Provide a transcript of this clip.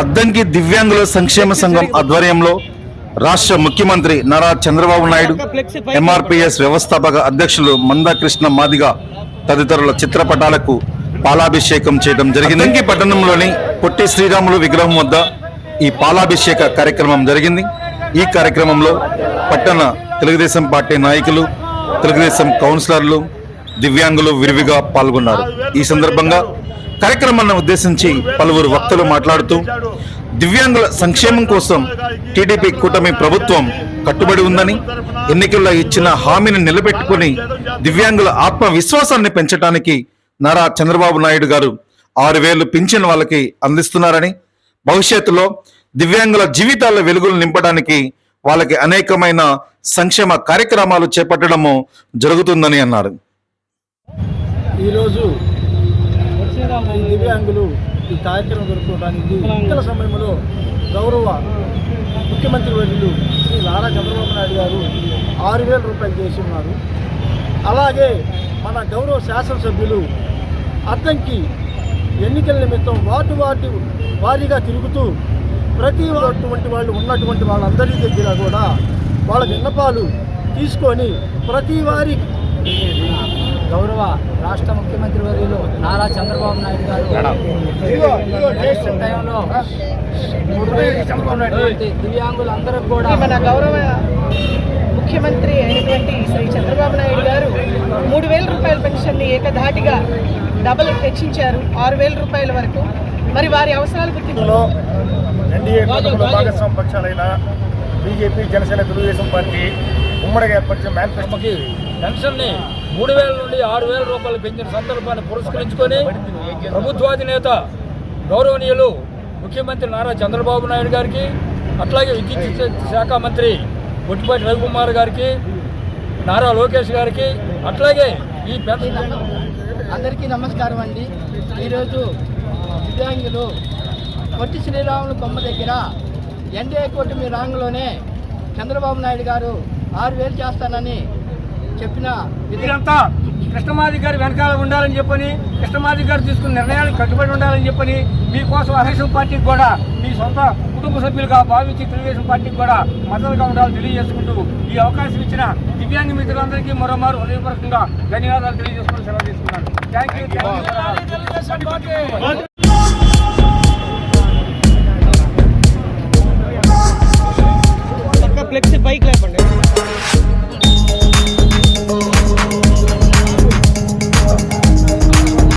అద్దంకి దివ్యాంగుల సంక్షేమ సంఘం ఆధ్వర్యంలో రాష్ట్ర ముఖ్యమంత్రి నారా చంద్రబాబు నాయుడు ఎంఆర్పిఎస్ వ్యవస్థాపక అధ్యక్షులు మందాకృష్ణ మాదిగ తదితరుల చిత్రపటాలకు పాలాభిషేకం చేయడం జరిగింది. అద్దంకి పట్టణంలోని పొట్టి శ్రీరాములు విగ్రహం వద్ద ఈ పాలాభిషేక కార్యక్రమం జరిగింది. ఈ కార్యక్రమంలో పట్టణ తెలుగుదేశం పార్టీ నాయకులు తెలుగుదేశం కౌన్సిలర్లు దివ్యాంగులు విరివిగా పాల్గొన్నారు. ఈ సందర్భంగా కార్యక్రమాన్ని ఉద్దేశించి పలువురు వక్తలు మాట్లాడుతూ దివ్యాంగుల సంక్షేమం కోసం టీడీపీ కూటమి ప్రభుత్వం కట్టుబడి ఉందని ఎన్నికల్లో ఇచ్చిన హామీని నిలబెట్టుకుని దివ్యాంగుల ఆత్మవిశ్వాసాన్ని పెంచడానికి నారా చంద్రబాబు నాయుడు గారు ఆరు వేలు పింఛన్ వాళ్ళకి అందిస్తున్నారని భవిష్యత్తులో దివ్యాంగుల జీవితాల వెలుగులు నింపడానికి వాళ్ళకి అనేకమైన సంక్షేమ కార్యక్రమాలు చేపట్టడము జరుగుతుందని అన్నారు. ఈరోజు ఈ దివ్యాంగులు ఈ కార్యక్రమం జరుపుకోవడానికి ఎన్నికల సమయంలో గౌరవ ముఖ్యమంత్రి వర్యులు శ్రీ నారా చంద్రబాబు నాయుడు గారు ఆరు వేల రూపాయలు చేసి ఉన్నారు. అలాగే మన గౌరవ శాసనసభ్యులు అద్దంకి ఎన్నికల నిమిత్తం వార్డు వార్డు వారీగా తిరుగుతూ ప్రతి అటువంటి వాళ్ళు ఉన్నటువంటి వాళ్ళందరి దగ్గర కూడా వాళ్ళ విన్నపాలు తీసుకొని ప్రతి వారి గౌరవ రాష్ట్ర ముఖ్యమంత్రి వర్యులు నారా చంద్రబాబు నాయుడు గారు. టైంలో మూడు దివ్యాంగులందరూ కూడా మన గౌరవ ముఖ్యమంత్రి అయినటువంటి శ్రీ చంద్రబాబు నాయుడు గారు మూడు వేల రూపాయల పెన్షన్ని ఏకధాటిగా డబుల్ హెచ్చించారు ఆరు వేల రూపాయల వరకు. మరి వారి అవసరాలు గుర్తింపు. లో ఎన్డీఏ భాగస్వామ్య పక్షాలైన బీజేపీ జనసేన తెలుగుదేశం పార్టీ ఉమ్మడిగా ఏర్పరిచిన మేనిఫెస్టోకి పెన్షన్ని మూడు వేల నుండి ఆరు వేల రూపాయలు పెంచిన సందర్భాన్ని పురస్కరించుకొని ప్రభుత్వాధినేత గౌరవనీయులు ముఖ్యమంత్రి నారా చంద్రబాబు నాయుడు గారికి అట్లాగే విద్యుత్ శాఖ మంత్రి బొట్టిపాటి రవికుమార్ గారికి నారా లోకేష్ గారికి అట్లాగే ఈ పెద్ద అందరికీ నమస్కారం అండి. ఈరోజు దివ్యాంగులు పొట్టి శ్రీరాములు బొమ్మ దగ్గర ఎన్డీఏ కూటమి రాంగ్లోనే చంద్రబాబు నాయుడు గారు ఆరు వేలు చేస్తానని చెప్పిన ఇదంతా కృష్ణమాది గారి వెనకాల ఉండాలని చెప్పని కృష్ణమాది గారు తీసుకున్న నిర్ణయాలకు కట్టుబడి ఉండాలని చెప్పని మీకోసం అహేసం పార్టీకి కూడా మీ సొంత కుటుంబ సభ్యులుగా భావించి తెలుగుదేశం పార్టీకి కూడా మద్దతుగా ఉండాలని తెలియజేసుకుంటూ ఈ అవకాశం ఇచ్చిన దివ్యాంగ మిత్రులందరికీ మరోమారు హృదయపూర్వకంగా ధన్యవాదాలు తెలియజేసుకుని సెలవు తీసుకున్నాను. Thank you